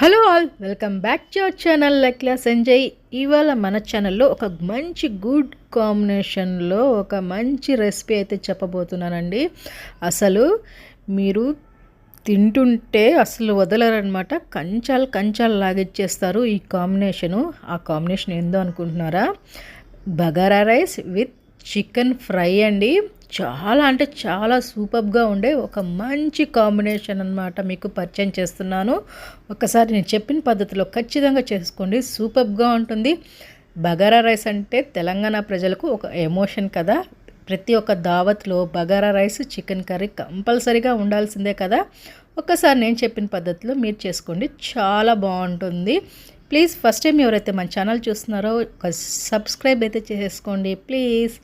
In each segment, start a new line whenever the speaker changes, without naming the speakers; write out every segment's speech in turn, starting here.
Hello all welcome back to our channel లెక్లా Sanjay. ఇవాళ మన ఛానల్లో ఒక మంచి గుడ్ కాంబినేషన్లో ఒక మంచి రెసిపీ అయితే చెప్పబోతున్నానండి. అసలు మీరు తింటుంటే అసలు వదలరనమాట కంచాలు కంచాలు లాగిచ్చేస్తారు ఈ కాంబినేషను. ఆ కాంబినేషన్ ఏందో అనుకుంటున్నారా? Bagara rice with chicken fry అండి. చాలా అంటే చాలా సూపర్గా ఉండే ఒక మంచి కాంబినేషన్ అనమాట మీకు పరిచయం చేస్తున్నాను. ఒకసారి నేను చెప్పిన పద్ధతిలో ఖచ్చితంగా చేసుకోండి. సూపర్గా ఉంటుంది. బగారా రైస్ అంటే తెలంగాణ ప్రజలకు ఒక ఎమోషన్ కదా. ప్రతి ఒక్క దావత్లో బగారా రైస్ చికెన్ కర్రీ కంపల్సరీగా ఉండాల్సిందే కదా. ఒక్కసారి నేను చెప్పిన పద్ధతిలో మీరు చేసుకోండి. చాలా బాగుంటుంది. ప్లీజ్ ఫస్ట్ టైం ఎవరైతే మన ఛానల్ చూస్తున్నారో ఒక సబ్స్క్రైబ్ అయితే చేసుకోండి. ప్లీజ్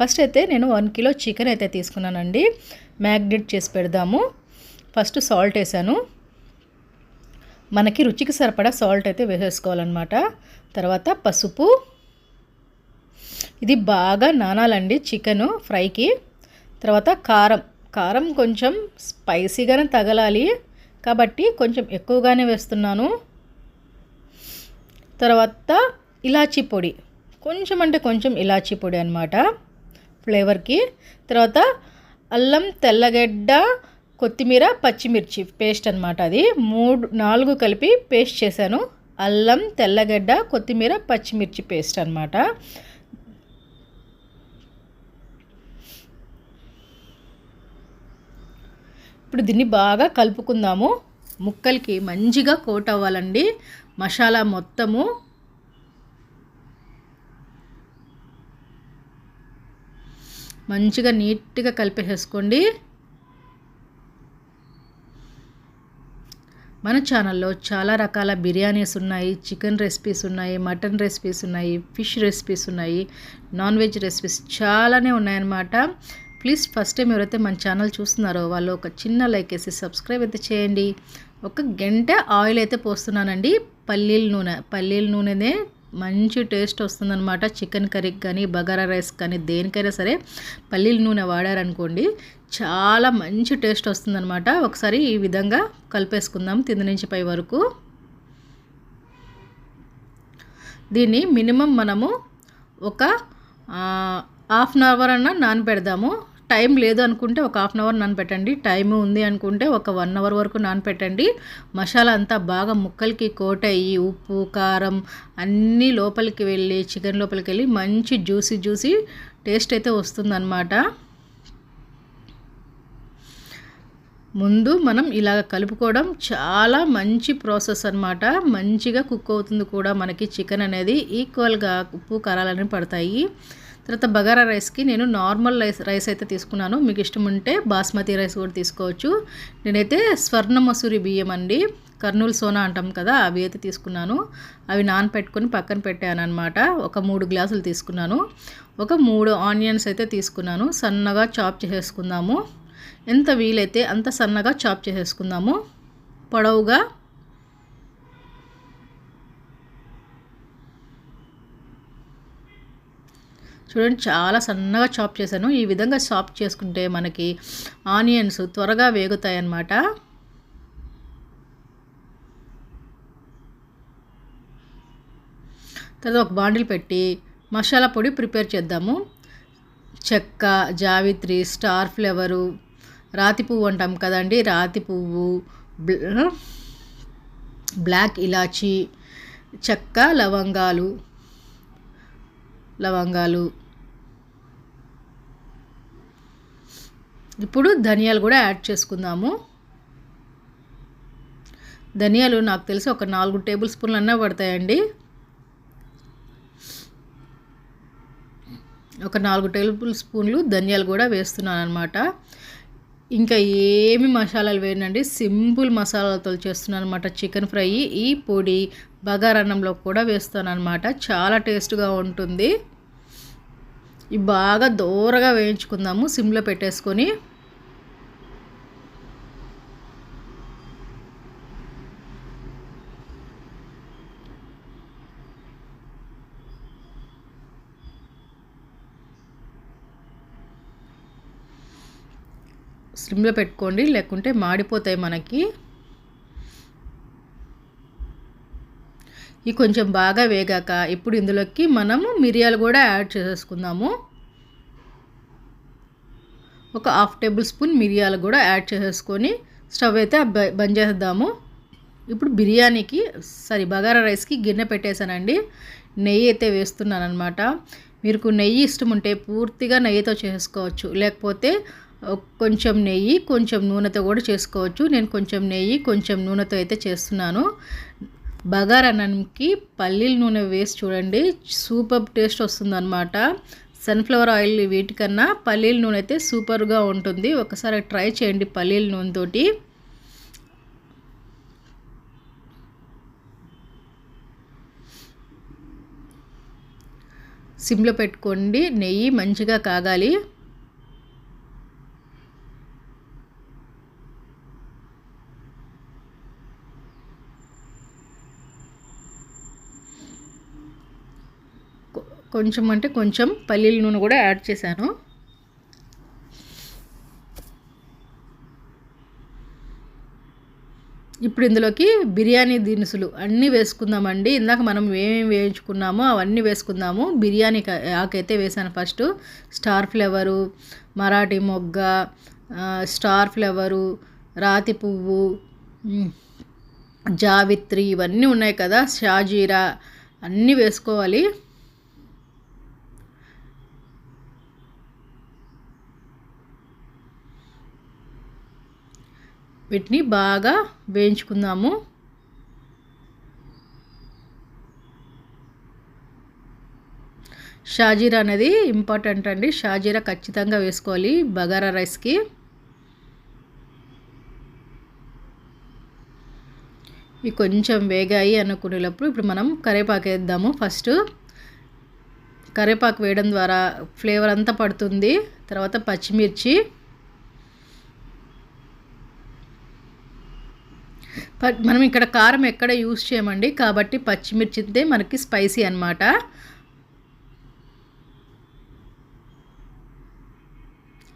ఫస్ట్ అయితే నేను వన్ కిలో చికెన్ అయితే తీసుకున్నానండి. మ్యాగ్నేట్ చేసి పెడదాము. ఫస్ట్ సాల్ట్ వేసాను. మనకి రుచికి సరిపడా సాల్ట్ అయితే వేసేసుకోవాలన్నమాట. తర్వాత పసుపు. ఇది బాగా నానాలండి చికెను ఫ్రైకి. తర్వాత కారం. కారం కొంచెం స్పైసీగానే తగలాలి. కాబట్టి కొంచెం ఎక్కువగానే వేస్తున్నాను. తర్వాత ఇలాచీ పొడి. కొంచెం అంటే కొంచెం ఇలాచీ పొడి అనమాట ఫ్లేవర్కి. తర్వాత అల్లం తెల్లగడ్డ కొత్తిమీర పచ్చిమిర్చి పేస్ట్ అనమాట అది. మూడు నాలుగు కలిపి పేస్ట్ చేశాను. అల్లం తెల్లగడ్డ కొత్తిమీర పచ్చిమిర్చి పేస్ట్ అనమాట ఇప్పుడు దీన్ని బాగా కలుపుకుందాము. ముక్కలకి మంచిగా కోట్ అవ్వాలండి. మసాలా మొత్తము మంచిగా నీట్గా కలిపేసేసుకోండి. మన ఛానల్లో చాలా రకాల బిర్యానీస్ ఉన్నాయి చికెన్ రెసిపీస్ ఉన్నాయి మటన్ రెసిపీస్ ఉన్నాయి ఫిష్ రెసిపీస్ ఉన్నాయి నాన్ వెజ్ రెసిపీస్ చాలానే ఉన్నాయన్నమాట. ప్లీజ్ ఫస్ట్ టైం ఎవరైతే మన ఛానల్ చూస్తున్నారో వాళ్ళు ఒక చిన్న లైక్ వేసి సబ్స్క్రైబ్ అయితే చేయండి. ఒక గంట ఆయిల్ అయితే పోస్తున్నానండి. పల్లీల నూనె పల్లీల నూనెనే మంచి టేస్ట్ వస్తుందన్నమాట. చికెన్ కర్రీకి కానీ బగారా రైస్ కానీ దేనికైనా సరే పల్లీల నూనె వాడారనుకోండి చాలా మంచి టేస్ట్ వస్తుందన్నమాట. ఒకసారి ఈ విధంగా కలిపేసుకుందాం తింది నుంచి పై వరకు. దీన్ని మినిమం మనము ఒక హాఫ్ అన్ అవర్ అన్న నానబెడదాము. టైం లేదు అనుకుంటే ఒక హాఫ్ అన్ అవర్ నానపెట్టండి టైం ఉంది అనుకుంటే ఒక వన్ అవర్ వరకు నానపెట్టండి మసాలా అంతా బాగా ముక్కలకి కోట్ అయ్యి ఉప్పు కారం అన్నీ లోపలికి వెళ్ళి చికెన్ లోపలికి వెళ్ళి మంచి జ్యూసీ జ్యూసీ టేస్ట్ అయితే వస్తుందన్నమాట. ముందు మనం ఇలాగ కలుపుకోవడం చాలా మంచి ప్రాసెస్ అనమాట మంచిగా కుక్ అవుతుంది కూడా మనకి చికెన్ అనేది. ఈక్వల్గా ఉప్పు కారాలని పడతాయి. తర్వాత బగారా రైస్కి నేను నార్మల్ రైస్ రైస్ అయితే తీసుకున్నాను. మీకు ఇష్టం ఉంటే బాస్మతి రైస్ కూడా తీసుకోవచ్చు. నేనైతే స్వర్ణ మసూరి బియ్యం అండి. కర్నూలు సోనా అంటాం కదా అవి అయితే తీసుకున్నాను. అవి నానపెట్టుకొని పక్కన పెట్టాను అనమాట ఒక మూడు గ్లాసులు తీసుకున్నాను. ఒక మూడు ఆనియన్స్ అయితే తీసుకున్నాను. సన్నగా చాప్ చేసేసుకుందాము. ఎంత వీలైతే అంత సన్నగా చాప్ చేసేసుకుందాము. పొడవుగా చూడండి చాలా సన్నగా చాప్ చేశాను. ఈ విధంగా చాప్ చేసుకుంటే మనకి ఆనియన్స్ త్వరగా వేగుతాయి అన్నమాట తర్వాత ఒక బాండిల్ పెట్టి మసాలా పొడి ప్రిపేర్ చేద్దాము. చెక్క జావిత్రి స్టార్ ఫ్లేవరు రాతి పువ్వు అంటాం కదండి రాతి పువ్వు బ్లాక్ ఇలాచి చెక్క లవంగాలు లవంగాలు. ఇప్పుడు ధనియాలు కూడా యాడ్ చేసుకుందాము. ధనియాలు నాకు తెలిసి ఒక నాలుగు టేబుల్ స్పూన్లు అన్నా పడతాయండి. ఒక నాలుగు టేబుల్ స్పూన్లు ధనియాలు కూడా వేస్తున్నాను అనమాట ఇంకా ఏమి మసాలాలు వేయనండి. సింపుల్ మసాలాలతో చేస్తున్నాను అనమాట చికెన్ ఫ్రై ఈ పొడి బగారన్నంలో కూడా వేస్తాను అనమాట చాలా టేస్ట్గా ఉంటుంది. ఇవి బాగా దూరగా వేయించుకుందాము. సిమ్లో పెట్టేసుకొని. సిమ్లో పెట్టుకోండి. లేకుంటే మాడిపోతాయి మనకి. ఇవి కొంచెం బాగా వేగాక ఇప్పుడు ఇందులోకి మనము మిరియాలు కూడా యాడ్ చేసేసుకుందాము. ఒక హాఫ్ టేబుల్ స్పూన్ మిరియాలు కూడా యాడ్ చేసేసుకొని స్టవ్ అయితే బ- బంద్ చేద్దాము ఇప్పుడు బిర్యానీకి సారీ బగారా రైస్కి గిన్నె పెట్టేశానండి. నెయ్యి అయితే వేస్తున్నాను అనమాట మీకు నెయ్యి ఇష్టం ఉంటే పూర్తిగా నెయ్యితో చేసుకోవచ్చు. లేకపోతే కొంచెం నెయ్యి కొంచెం నూనెతో కూడా చేసుకోవచ్చు. నేను కొంచెం నెయ్యి కొంచెం నూనెతో అయితే చేస్తున్నాను. బగారా అన్నంకి పల్లీల నూనె వేసి చూడండి. సూపర్ టేస్ట్ వస్తుందన్నమాట. సన్ఫ్లవర్ ఆయిల్ వీటికన్నా పల్లీల నూనె అయితే సూపర్గా ఉంటుంది. ఒకసారి ట్రై చేయండి పల్లీల నూనెతోటి సిమ్లో పెట్టుకోండి. నెయ్యి మంచిగా కాగాలి. కొంచెం అంటే కొంచెం పల్లీల నూనె కూడా యాడ్ చేశాను. ఇప్పుడు ఇందులోకి బిర్యానీ దినుసులు అన్నీ వేసుకుందామండి. ఇందాక మనం ఏమేమి వేయించుకున్నామో అవన్నీ వేసుకుందాము. బిర్యానీ ఆకైతే వేసాను ఫస్ట్. స్టార్ ఫ్లేవరు మరాఠీ మొగ్గ స్టార్ ఫ్లేవరు రాతి పువ్వు జావిత్రి ఇవన్నీ ఉన్నాయి కదా షాజీరా అన్నీ వేసుకోవాలి. వీటిని బాగా వేయించుకుందాము. షాజీరా అనేది ఇంపార్టెంట్ అండి. షాజీరా ఖచ్చితంగా వేసుకోవాలి బగారా రైస్కి. ఇవి కొంచెం వేగాయి అనుకునేటప్పుడు ఇప్పుడు మనం కరేపాకు వేద్దాము ఫస్ట్. కరేపాకు వేయడం ద్వారా ఫ్లేవర్ అంతా పడుతుంది. తర్వాత పచ్చిమిర్చి. మనం ఇక్కడ కారం ఎక్కడ యూస్ చేయమండి? కాబట్టి పచ్చిమిర్చితే మనకి స్పైసీ అన్నమాట.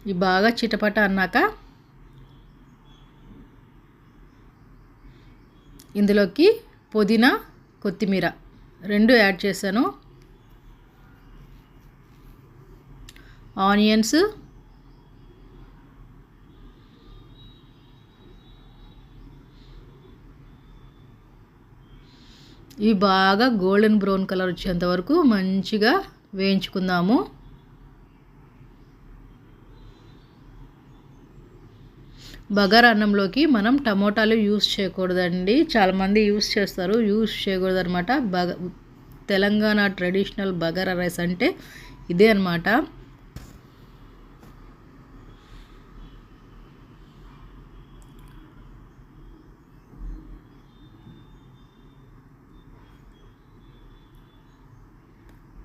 ఇవి బాగా చిటపట అన్నాక ఇందులోకి పుదీనా కొత్తిమీర రెండు యాడ్ చేశాను. ఆనియన్స్ ఇవి బాగా గోల్డెన్ బ్రౌన్ కలర్ వచ్చేంత వరకు మంచిగా వేయించుకుందాము. బగారా అన్నంలోకి మనం టమోటాలు యూస్ చేయకూడదండి. చాలామంది యూస్ చేస్తారు యూస్ చేయకూడదు అనమాట బగ తెలంగాణ ట్రెడిషనల్ బగారా రైస్ అంటే ఇదే అనమాట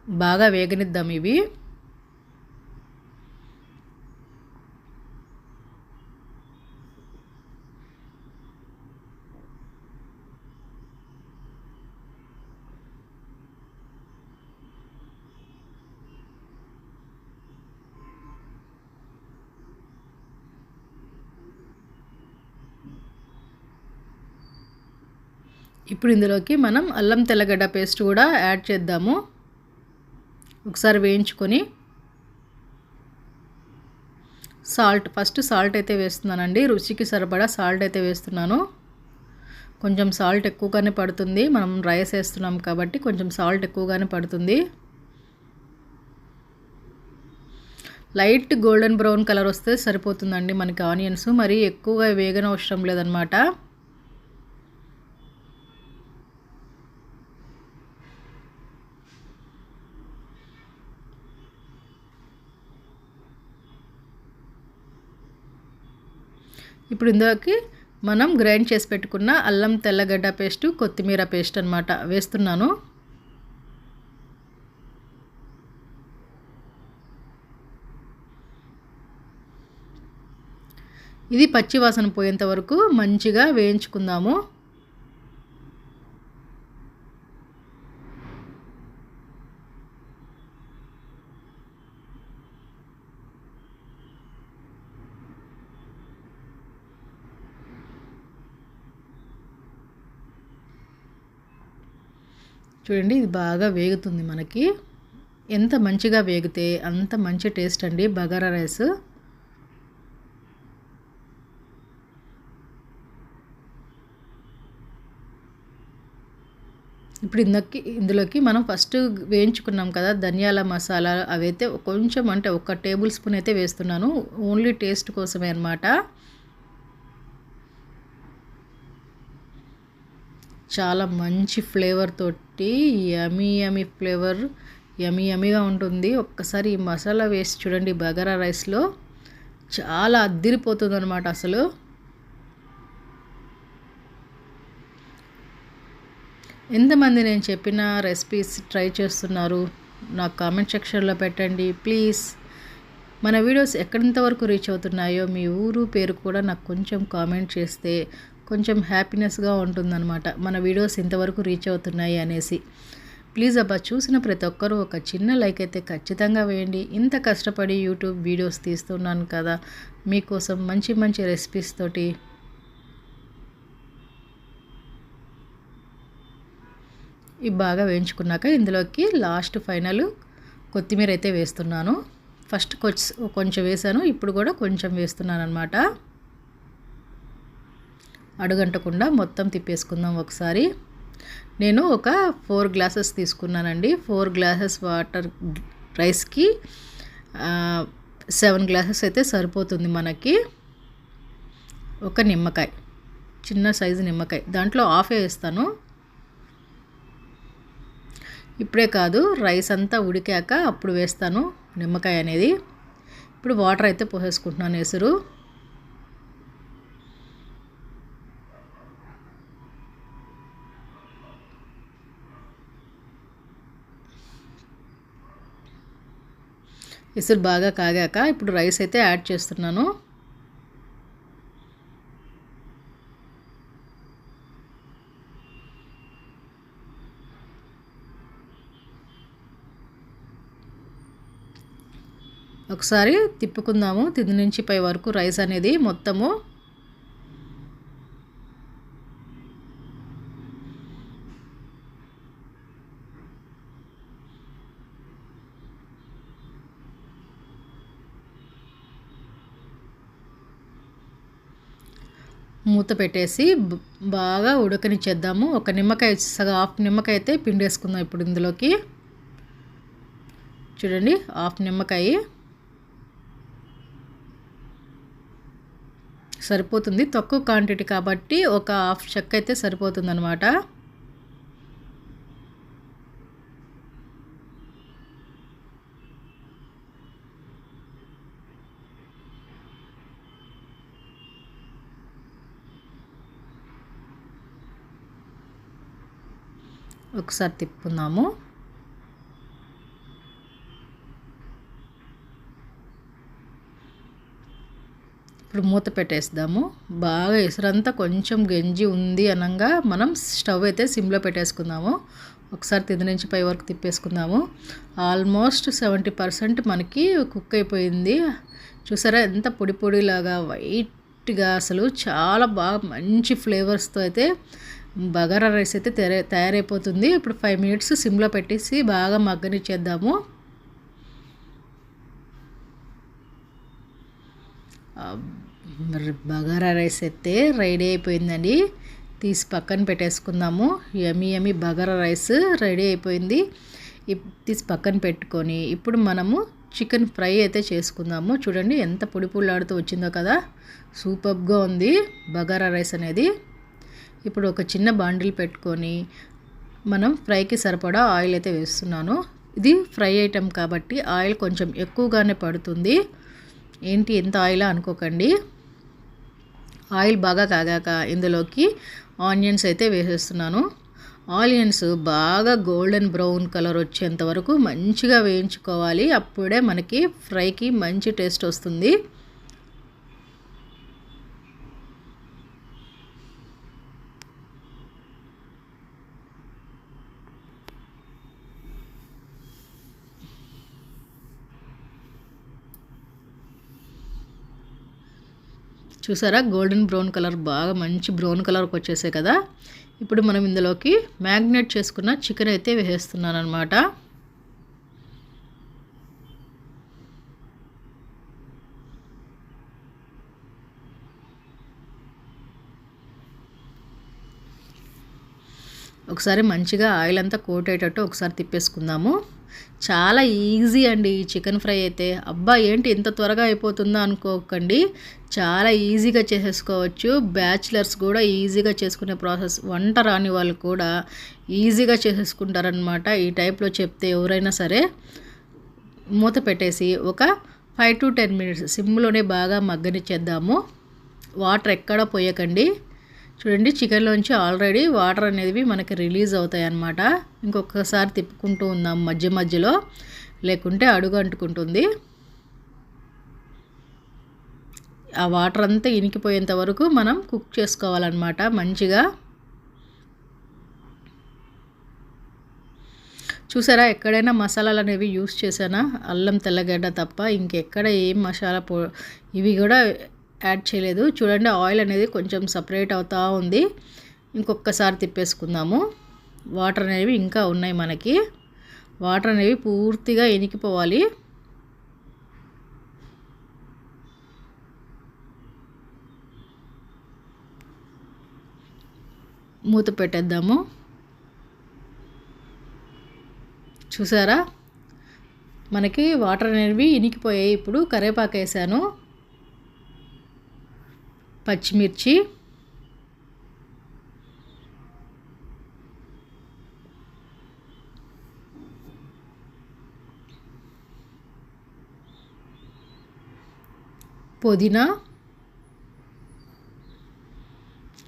బాగా వేగనిద్దాం ఇవి. ఇప్పుడు ఇందులోకి మనం అల్లం తెల్లగడ్డ పేస్ట్ కూడా యాడ్ చేద్దాము. ఒకసారి వేయించుకొని సాల్ట్ ఫస్ట్ సాల్ట్ అయితే వేస్తున్నానండి. రుచికి సరిపడా సాల్ట్ అయితే వేస్తున్నాను. కొంచెం సాల్ట్ ఎక్కువగానే పడుతుంది. మనం రైస్ వేస్తున్నాం కాబట్టి కొంచెం సాల్ట్ ఎక్కువగానే పడుతుంది. లైట్ గోల్డెన్ బ్రౌన్ కలర్ వస్తే సరిపోతుందండి మనకి ఆనియన్స్. మరి ఎక్కువగా వేగన అవసరం లేదనమాట ఇప్పుడు ఇందులోకి మనం గ్రైండ్ చేసి పెట్టుకున్న అల్లం తెల్లగడ్డ పేస్ట్ కొత్తిమీర పేస్ట్ అనమాట వేస్తున్నాను. ఇది పచ్చి వాసన పోయేంత వరకు మంచిగా వేయించుకుందాము. చూడండి ఇది బాగా వేగుతుంది మనకి. ఎంత మంచిగా వేగితే అంత మంచి టేస్ట్ అండి బగారా రైస్. ఇప్పుడు ఇందకి ఇందులోకి మనం ఫస్ట్ వేయించుకున్నాం కదా ధనియాల మసాలా అవైతే కొంచెం అంటే ఒక టేబుల్ స్పూన్ అయితే వేస్తున్నాను. ఓన్లీ టేస్ట్ కోసమే అనమాట చాలా మంచి ఫ్లేవర్ తోటి యమీ యమీ ఫ్లేవర్ యమీ యమీగా ఉంటుంది. ఒక్కసారి ఈ మసాలా వేసి చూడండి బగారా రైస్లో. చాలా అద్దిరిపోతుంది అనమాట అసలు. ఎంతమంది నేను చెప్పిన రెసిపీస్ ట్రై చేస్తున్నారు? నాకు కామెంట్ సెక్షన్లో పెట్టండి. ప్లీజ్. మన వీడియోస్ ఎక్కడంతవరకు రీచ్ అవుతున్నాయో మీ ఊరు పేరు కూడా నాకు కొంచెం కామెంట్ చేస్తే కొంచెం హ్యాపీనెస్గా ఉంటుందన్నమాట. మన వీడియోస్ ఇంతవరకు రీచ్ అవుతున్నాయి అనేసి. ప్లీజ్ అబ్బా చూసిన ప్రతి ఒక్కరూ ఒక చిన్న లైక్ అయితే ఖచ్చితంగా వేయండి. ఇంత కష్టపడి యూట్యూబ్ వీడియోస్ తీస్తున్నాను కదా మీకోసం మంచి మంచి రెసిపీస్ తోటి. ఇవి బాగా వేయించుకున్నాక ఇందులోకి లాస్ట్ ఫైనల్ కొత్తిమీర అయితే వేస్తున్నాను. ఫస్ట్ కొంచెం వేసాను. ఇప్పుడు కూడా కొంచెం వేస్తున్నాను అనమాట అడుగంటకుండా మొత్తం తిప్పేసుకుందాం ఒకసారి. నేను ఒక ఫోర్ గ్లాసెస్ తీసుకున్నానండి. ఫోర్ గ్లాసెస్ వాటర్ రైస్కి సెవెన్ గ్లాసెస్ అయితే సరిపోతుంది మనకి. ఒక నిమ్మకాయ చిన్న సైజు నిమ్మకాయ. దాంట్లో ఆఫ్ వేస్తాను. ఇప్పుడే కాదు రైస్ అంతా ఉడికాక అప్పుడు వేస్తాను నిమ్మకాయ అనేది. ఇప్పుడు వాటర్ అయితే పోసేసుకుంటున్నాను ఎసురు. ఎసురు బాగా కాగాక ఇప్పుడు రైస్ అయితే యాడ్ చేస్తున్నాను. ఒకసారి తిప్పుకుందాము. తింది నుంచి పై వరకు రైస్ అనేది మొత్తము మూత పెట్టేసి బాగా ఉడకనిచ్చేద్దాము. ఒక నిమ్మకాయ సగం హాఫ్ నిమ్మకాయ అయితే పిండేసుకుందాం ఇప్పుడు ఇందులోకి. చూడండి హాఫ్ నిమ్మకాయ. సరిపోతుంది. తక్కువ క్వాంటిటీ కాబట్టి ఒక హాఫ్ చెక్క అయితే సరిపోతుంది అనమాట ఒకసారి తిప్పుకుందాము. ఇప్పుడు మూత పెట్టేద్దాము. బాగా ఎసురంతా కొంచెం గంజి ఉంది అనగా మనం స్టవ్ అయితే సిమ్లో పెట్టేసుకుందాము. ఒకసారి తిది నుంచి పై వరకు తిప్పేసుకుందాము. ఆల్మోస్ట్ సెవెంటీ పర్సెంట్ మనకి కుక్ అయిపోయింది. చూసారా ఎంత పొడి పొడిలాగా వైట్గా అసలు చాలా బాగా మంచి ఫ్లేవర్స్తో అయితే బగారా రైస్ అయితే తయారైపోతుంది. ఇప్పుడు ఫైవ్ మినిట్స్ సిమ్లో పెట్టేసి బాగా మగ్గనిచ్చేద్దాము. బగారా రైస్ అయితే రెడీ అయిపోయిందండి. తీసి పక్కన పెట్టేసుకుందాము. Yummy yummy bagara rice ready అయిపోయింది. తీసి పక్కన పెట్టుకొని ఇప్పుడు మనము చికెన్ ఫ్రై అయితే చేసుకుందాము. చూడండి ఎంత పొడి పుల్లాడుతూ వచ్చిందో కదా. సూపర్గా ఉంది బగారా రైస్ అనేది. ఇప్పుడు ఒక చిన్న బాండిల్ పెట్టుకొని మనం ఫ్రైకి సరిపడా ఆయిల్ అయితే వేస్తున్నాను. ఇది ఫ్రై ఐటెం కాబట్టి ఆయిల్ కొంచెం ఎక్కువగానే పడుతుంది. ఏంటి ఎంత ఆయిల్ అనుకోకండి. ఆయిల్ బాగా కాగాక ఇందులోకి ఆనియన్స్ అయితే వేసేస్తున్నాను. ఆనియన్స్ బాగా గోల్డెన్ బ్రౌన్ కలర్ వచ్చేంత వరకు మంచిగా వేయించుకోవాలి. అప్పుడే మనకి ఫ్రైకి మంచి టేస్ట్ వస్తుంది. చూసారా? గోల్డెన్ బ్రౌన్ కలర్ బాగా మంచి బ్రౌన్ కలర్కి వచ్చేసాయి కదా. ఇప్పుడు మనం ఇందులోకి మ్యాగ్నేట్ చేసుకున్న చికెన్ అయితే వేసేస్తున్నాను అనమాట ఒకసారి మంచిగా ఆయిల్ అంతా కోట్ అయ్యేటట్టు ఒకసారి తిప్పేసుకుందాము. చాలా ఈజీ అండి ఈ చికెన్ ఫ్రై అయితే. అబ్బా ఏంటి ఇంత త్వరగా అయిపోతుందో అనుకోకండి. చాలా ఈజీగా చేసేసుకోవచ్చు. బ్యాచిలర్స్ కూడా ఈజీగా చేసుకునే ప్రాసెస్. వంట రాని వాళ్ళు కూడా ఈజీగా చేసేసుకుంటారనమాట ఈ టైప్లో చెప్తే ఎవరైనా సరే మూత పెట్టేసి ఒక ఫైవ్ టు టెన్ మినిట్స్ సిమ్లోనే బాగా మగ్గనిచ్చేద్దాము. వాటర్ ఎక్కడ పోయకండి. చూడండి చికెన్లోంచి ఆల్రెడీ వాటర్ అనేవి మనకి రిలీజ్ అవుతాయి అన్నమాట ఇంకొకసారి తిప్పుకుంటూ ఉందాం మధ్య మధ్యలో. లేకుంటే అడుగు అంటుకుంటుంది. ఆ వాటర్ అంతా ఇనికిపోయేంత వరకు మనం కుక్ చేసుకోవాలన్నమాట మంచిగా. చూసారా ఎక్కడైనా మసాలాలు అనేవి యూస్ చేశానా? అల్లం తెల్లగడ్డ తప్ప ఇంకెక్కడ ఏం మసాలా పో ఇవి కూడా యాడ్ చేయలేదు. చూడండి ఆయిల్ అనేది కొంచెం సపరేట్ అవుతూ ఉంది. ఇంకొకసారి తిప్పేసుకుందాము. వాటర్ అనేవి ఇంకా ఉన్నాయి మనకి. వాటర్ అనేవి పూర్తిగా ఎనికిపోవాలి. మూత పెట్టేద్దాము. చూసారా? మనకి వాటర్ అనేవి ఇనికిపోయాయి. ఇప్పుడు కరేపాకు వేసాను. పచ్చిమిర్చి. పుదీనా.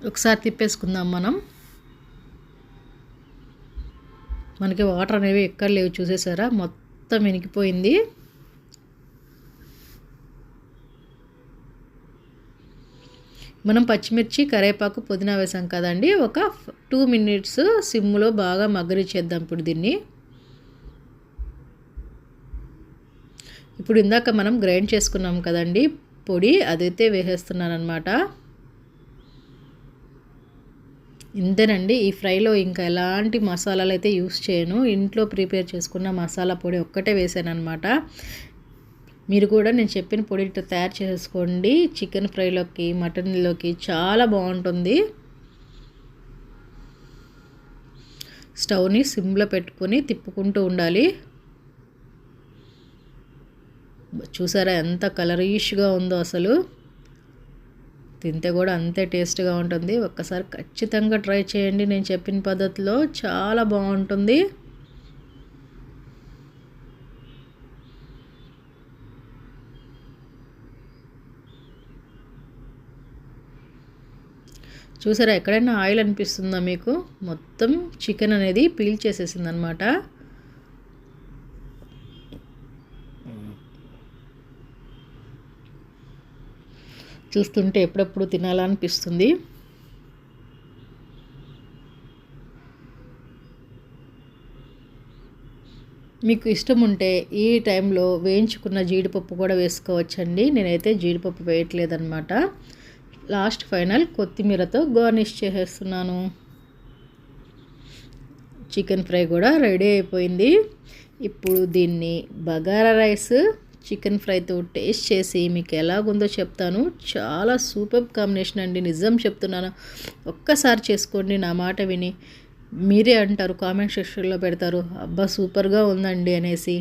ఒకసారి తిప్పేసుకుందాం మనం. మనకి వాటర్ అనేవి ఎక్కడ లేవు చూసేసారా? మొత్తం ఇనికిపోయింది. మనం పచ్చిమిర్చి కరేపాకు పుదీనా వేసాం కదండి. ఒక టూ మినిట్స్ సిమ్లో బాగా మగ్గరిచేద్దాం ఇప్పుడు దీన్ని. ఇప్పుడు ఇందాక మనం గ్రైండ్ చేసుకున్నాం కదండి పొడి అదైతే వేసేస్తున్నాను అనమాట ఇంతేనండి ఈ ఫ్రైలో ఇంకా ఎలాంటి మసాలాలు అయితే యూస్ చేయను ఇంట్లో ప్రిపేర్ చేసుకున్న మసాలా పొడి ఒక్కటే వేసాను అనమాట మీరు కూడా నేను చెప్పిన పొడి తయారు చేసుకోండి. చికెన్ ఫ్రైలోకి మటన్లోకి చాలా బాగుంటుంది. స్టవ్ని సిమ్లో పెట్టుకొని తిప్పుకుంటూ ఉండాలి. చూసారా ఎంత కలరీష్గా ఉందో అసలు. తింటే కూడా అంతే టేస్ట్గా ఉంటుంది. ఒక్కసారి ఖచ్చితంగా ట్రై చేయండి నేను చెప్పిన పద్ధతిలో. చాలా బాగుంటుంది. చూసారా ఎక్కడైనా ఆయిల్ అనిపిస్తుందా మీకు? మొత్తం చికెన్ అనేది పీల్ చేసేసింది అనమాట చూస్తుంటే ఎప్పుడప్పుడు తినాలనిపిస్తుంది మీకు ఇష్టం ఉంటే ఈ టైంలో వేయించుకున్న జీడిపప్పు కూడా వేసుకోవచ్చండి. నేనైతే జీడిపప్పు వేయట్లేదన్నమాట లాస్ట్ ఫైనల్ కొత్తిమీరతో గార్నిష్ చేసేస్తున్నాను. చికెన్ ఫ్రై కూడా రెడీ అయిపోయింది. ఇప్పుడు దీన్ని బగారా రైస్ చికెన్ ఫ్రైతో టేస్ట్ చేసి మీకు ఎలాగుందో చెప్తాను. చాలా సూపర్ కాంబినేషన్ అండి నిజం చెప్తున్నాను. ఒక్కసారి చేసుకోండి నా మాట విని మీరే అంటారు కామెంట్ సెక్షన్లో పెడతారు. అబ్బా సూపర్గా ఉందండి అనేసి.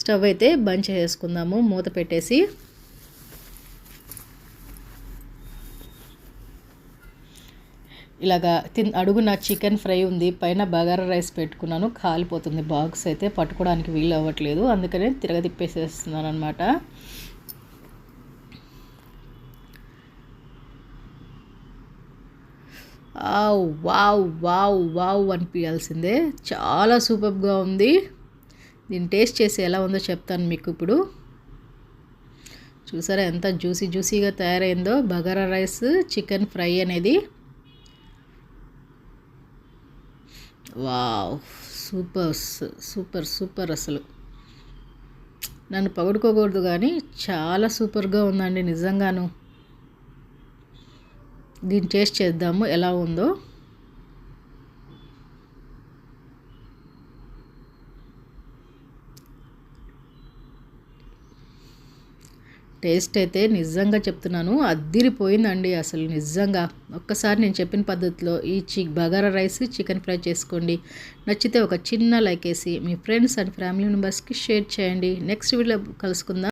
స్టవ్ అయితే బంద్ చేసుకుందాము మూత పెట్టేసి ఇలాగా తిన్ అడుగున చికెన్ ఫ్రై ఉంది పైన బగారా రైస్ పెట్టుకున్నాను కాలిపోతుంది బాక్స్ అయితే పట్టుకోవడానికి వీలు అవ్వట్లేదు అందుకనే తిరగ తిప్పేసేస్తున్నాను అనమాట వావ్ వావ్ వావ్ అనిపించాల్సిందే చాలా సూపర్గా ఉంది. దీన్ని టేస్ట్ చేసి ఎలా ఉందో చెప్తాను మీకు ఇప్పుడు. చూసారా ఎంత జ్యూసీ జ్యూసీగా తయారైందో. బగారా రైస్ చికెన్ ఫ్రై అనేది. వావ్ సూపర్ సూపర్ సూపర్ అసలు. నన్ను పగుడుకోకూడదు కానీ చాలా సూపర్గా ఉందండి నిజంగాను. దీన్ని టేస్ట్ చేద్దాము ఎలా ఉందో. టేస్ట్ అయితే నిజంగా చెప్తున్నాను. అద్దిరిపోయిందండి అసలు నిజంగా. ఒక్కసారి నేను చెప్పిన పద్ధతిలో ఈ చి బగారా రైస్ చికెన్ ఫ్రై చేసుకోండి. నచ్చితే ఒక చిన్న లైక్ వేసి మీ ఫ్రెండ్స్ అండ్ ఫ్యామిలీ మెంబర్స్కి షేర్ చేయండి. నెక్స్ట్ వీడియో కలుసుకుందాం.